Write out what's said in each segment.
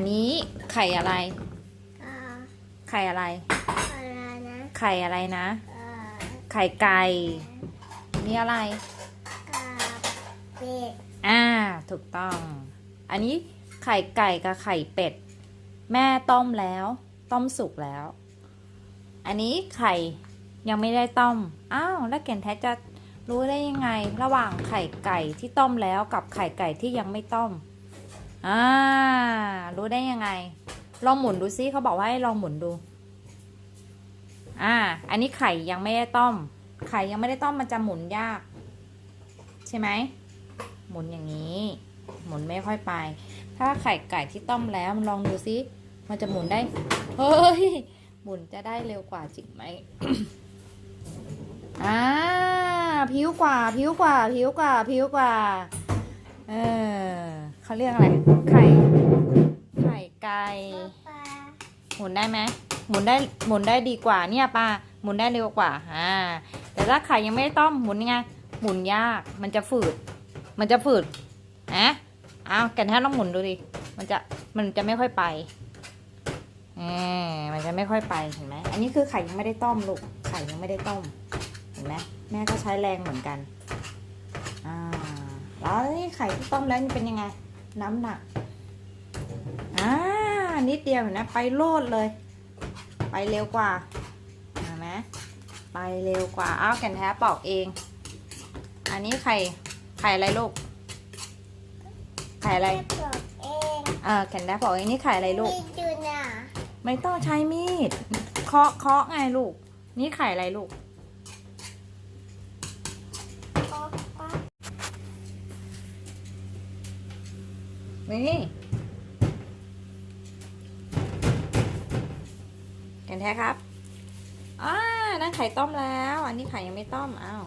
อันนี้ไข่อะไร อ่าไข่อะไร อะไรนะไข่อะไรนะ อ่าไข่ไก่นี่อะไร กาเป็ดอ่า ถูกต้อง อันนี้ไข่ไก่กับไข่เป็ด แม่ต้มแล้ว ต้มสุกแล้ว อันนี้ไข่ยังไม่ได้ต้ม อ้าว แล้วแก่นแท้จะรู้ได้ยังไง ระหว่างไข่ไก่ที่ต้มแล้วกับไข่ไก่ที่ยังไม่ต้ม อ่า รู้ได้ยังไง ลองหมุนดูซิเขาบอกว่าให้ลองหมุนดู อ่า อันนี้ไข่ยังไม่ได้ต้ม ไข่ยังไม่ได้ต้มมันจะหมุนยาก ใช่ไหม หมุนอย่างนี้ หมุนไม่ค่อยไป ถ้าไข่ไก่ที่ต้มแล้วลองดูซิ มันจะหมุนได้ เฮ้ย หมุนจะได้เร็วกว่าจริงไหมอ่า ผิวกว่า ผิวกว่า ผิวกว่า ผิวกว่า เออเขาเรียกอะไร ไข่ ไข่ไก่ปลาหมุนได้ไหมหมุนได้ หมุนได้ดีกว่าเนี่ยป้าหมุนได้เร็วกว่า อ่า แต่ถ้าไข่ยังไม่ได้ต้มหมุนยังไง หมุนยาก มันจะฝืด มันจะฝืดนะอ้าวแกนแท้ลองหมุนดูดิ มันจะ มันจะไม่ค่อยไปเออมันจะไม่ค่อยไปเห็นไหม อันนี้คือไข่ยังไม่ได้ต้มลูก ไข่ยังไม่ได้ต้ม เห็นไหมแม่ก็ใช้แรงเหมือนกันอ่า แล้วนี่ไข่ที่ต้มแล้วนี่เป็นยังไง น้ำหนักอ่านิดเดียวเห็นไหมไปโลดเลย ไปเร็วกว่าเห็นไหมไปเร็วกว่าอ้าวแก่นแท้ปอกเอง อันนี้ไข่ไข่อะไรลูกไข่อะไรแม่ปลอกเองเออแก่นแท้ปอกเองนี่ไข่อะไรลูกมีจูน่ะไม่ต้องใช้มีด เคาะเคาะไงลูก นี่ไข่อะไรลูก ปอกปอก นี่แก่นแท้ครับอ่านั่นไข่ต้มแล้ว อันนี้ไข่ยังไม่ต้มอ้าว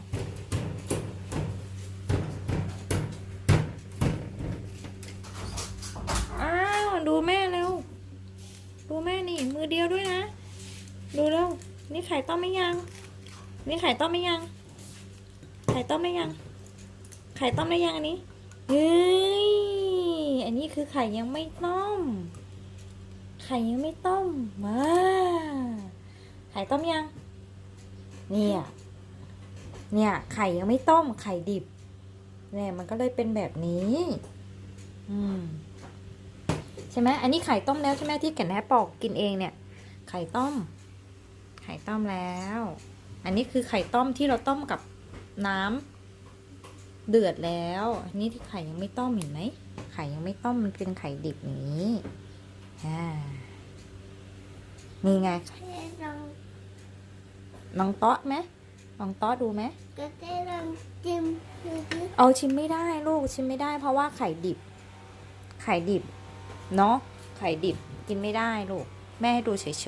อ้าวดูแม่เร็ว ดูแม่นี่ มือเดียวด้วยนะ ดูเร็ว นี่ไข่ต้มไม่ยัง นี่ไข่ต้มไม่ยัง ไข่ต้มไม่ยัง ไข่ต้มได้ยังอันนี้ เฮ้ย อันนี้คือไข่ยังไม่ต้ม ไข่ยังไม่ต้มมาไข่ต้มยัง เนี่ย เนี่ย ไข่ยังไม่ต้ม ไข่ดิบ เนี่ย มันก็เลยเป็นแบบนี้ อืม ใช่ไหม อันนี้ไข่ต้มแล้วใช่ไหมที่แก่นแท้ปอกกินเองเนี่ย ไข่ต้ม ไข่ต้มแล้ว อันนี้คือไข่ต้มที่เราต้มกับน้ำเดือดแล้ว อันนี้ที่ไข่ยังไม่ต้มเห็นไหม ไข่ยังไม่ต้มมันเป็นไข่ดิบอย่างนี้ อ่า นี่ไงให้องเตาะไหมลองเตาะดูไหมก็ได้ลองจิ้มดูเอาชิมไม่ได้ลูกชิมไม่ได้ เพราะว่าไข่ดิบ ไข่ดิบ เนาะไข่ดิบกินไม่ได้ลูก แม่ให้ดูเฉยๆ